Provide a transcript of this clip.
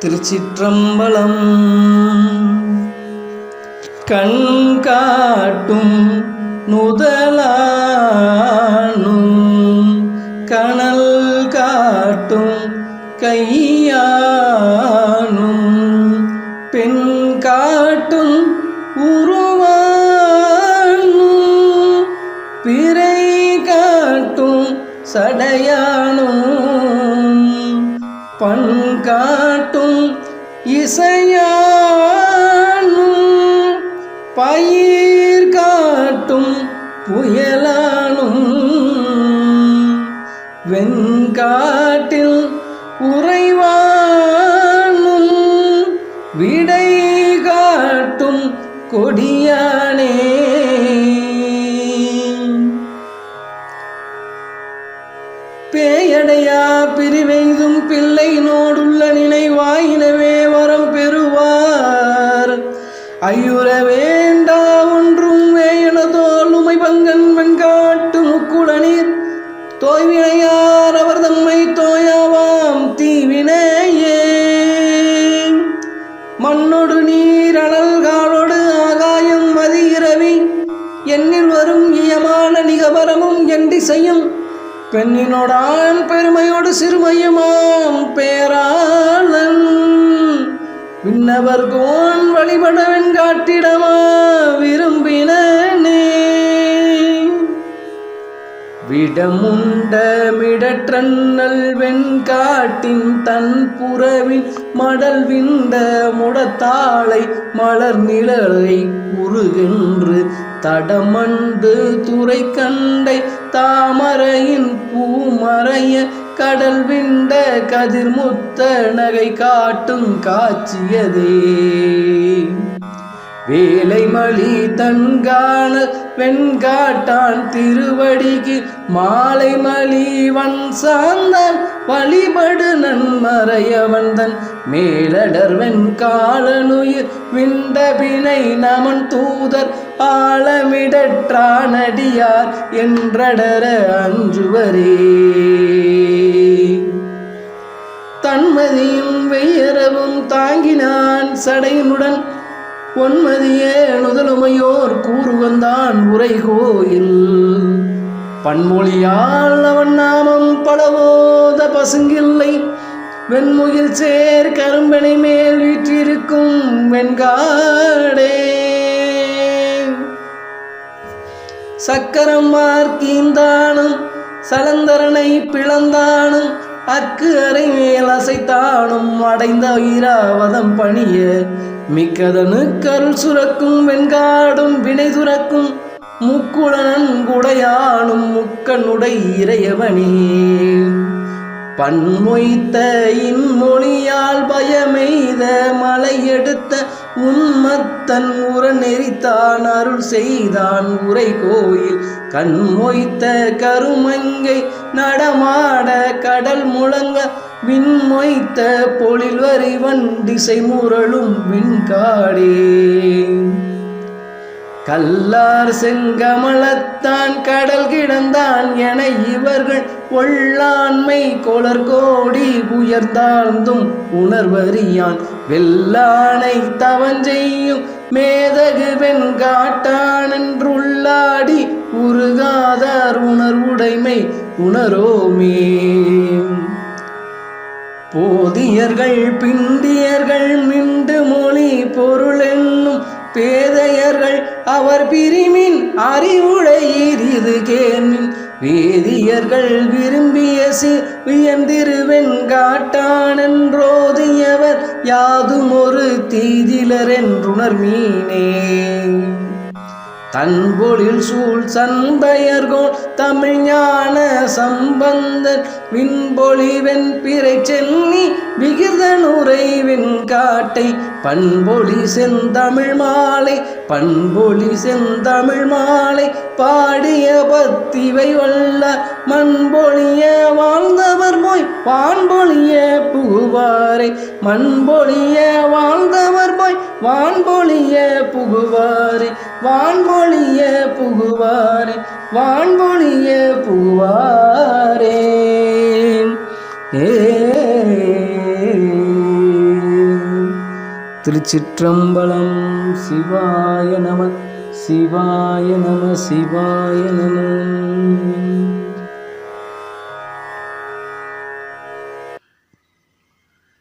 திருச்சிற்றம்பலம் கண் காட்டும் நுதலானும் கணல் காட்டும் கையானும் பெண் காட்டும் உருவானும் பிறை காட்டும் சடையானும் காட்டும் இசையானும் பயிர் காட்டும் புயலானும் வெண்காட்டில் உறைவானும் விடை காட்டும் கொடியானே. எடையா பிரிவெய்தும் பிள்ளை நோடுள்ள நினைவாயினவே வரம் பெறுவார். ஐயுற வேண்டா ஒன்றும் வேயனதோல் உமை பங்கன் வெண்காட்டு முக்குடநீர் தோய்வினையார் அவர் தம்மை தோயாவாம் தீவினையே. மண்ணொடு நீர் அனல் காலோடு ஆகாயம் மதி இரவி என்னில் வரும் இயமான நிகபரமும் என் திசையும் பெண்ணினோடான் பெருமையோடு சிறுமையுமாம் பேராளன். விண்ணவர் கோன் வழிபட வெண்காட்டிடமா விரும்பின விடமுண்டமிடற்றன்னல் வெண்காட்டின் தன் புறவின் மடல் விண்ட முடத்தாளை மலர் நிழலை உருகென்று தடமண்டு துறை கண்டை தாமரையின் பூமறைய கடல் விண்ட கதிர்முத்த நகை காட்டும் காட்சியதே. வேலைமலி தன்கான வெண்காட்டான் திருவடிக்கு மாலை மலிவன் சாந்தன் வழிபடு நன்மறையவன் தன் மேலடர் வெண்காலனுயிர் விண்டபினை நமன் தூதர் ஆழமிடற்றானடியார் என்றடர அஞ்சுவரே. தன்மதியும் வெய்யரவும் தாங்கினான் சடையினுடன் பொன்மதியே நுதலுமையோர் கூறு வந்தான் உரை கோயில் பன்மொழியால் அவன் நாமம் பலவோத பசுங்கில்லை. வெண்முகில் சேர் கரும்பனை மேல் வீற்றிருக்கும் வெண்காடே. சக்கரம் மார்க்கீந்தானும் சலந்தரனை பிளந்தானும் அக்கு அறை மேல் அசைத்தானும் அடைந்த ஈராவதம் பணிய. மிக்கதனு கருள் சுரக்கும் வெண்காடும் வினை சுரக்கும் முக்குளனன் குடையானும் முக்கனுடை இறையவனே. பன்மொய்த்த இன்மொழியால் பயமெய்த மலை எடுத்த உன்மத்தன் உர நெறித்தான் அருள் செய்தான் உரை கோயில் கண்மொய்த்த கருமங்கை நடமாட கடல் முழங்க விண்மொய்த்த பொழில் வரிவன் திசை முரளும் விண்காடே. கல்லார் செங்கமலத்தான் கடல் கிடந்தான் என இவர்கள் ஒள்ளாண்மை கொளர் கோடி உயர்ந்தாழ்ந்தும் உணர்வறியான். வெள்ளானை தவஞ்செய்யும் மேதகு வெண்காட்டான் என்றுள்ளாடி உருகாதார் உணர்வுடைமை உணரோமே. போதியர்கள் பிண்டியர்கள் மிண்டு மொழி பொருள் என்னும் பேதையர்கள் அவர் பிரிமின் அறிவுடையீர் இது கேமின் வேதியர்கள் விரும்பிய சி வியந்திருவெண்காட்டானென்றோதியவர் யாதும் ஒரு தீதிலர் என்றுணர் மீனே தன்பொழில் சூழ் சண்பயர்கோள் தமிழ் ஞான சம்பந்தன் விண்பொழிவெண் பிறை சென்னி விகிர்தனுரை வெண்காட்டை பண்பொழி செந்தமிழ் மாலை பண்பொழி செந்தமிழ் மாலை. பாடிய பத்திவை வல்ல மண்பொழிய வாழ்ந்தவர் போய் பான்பொழிய புகுவாரை மண்பொழிய வாழ்ந்தவர் போய் வான்பொழிய புகுவாரே வான்பொழிய புகுவாரே வான்பொழிய புகுவாரே. ஏ. திருச்சிற்றம்பலம் சிவாய நம சிவாய நம சிவாய நம.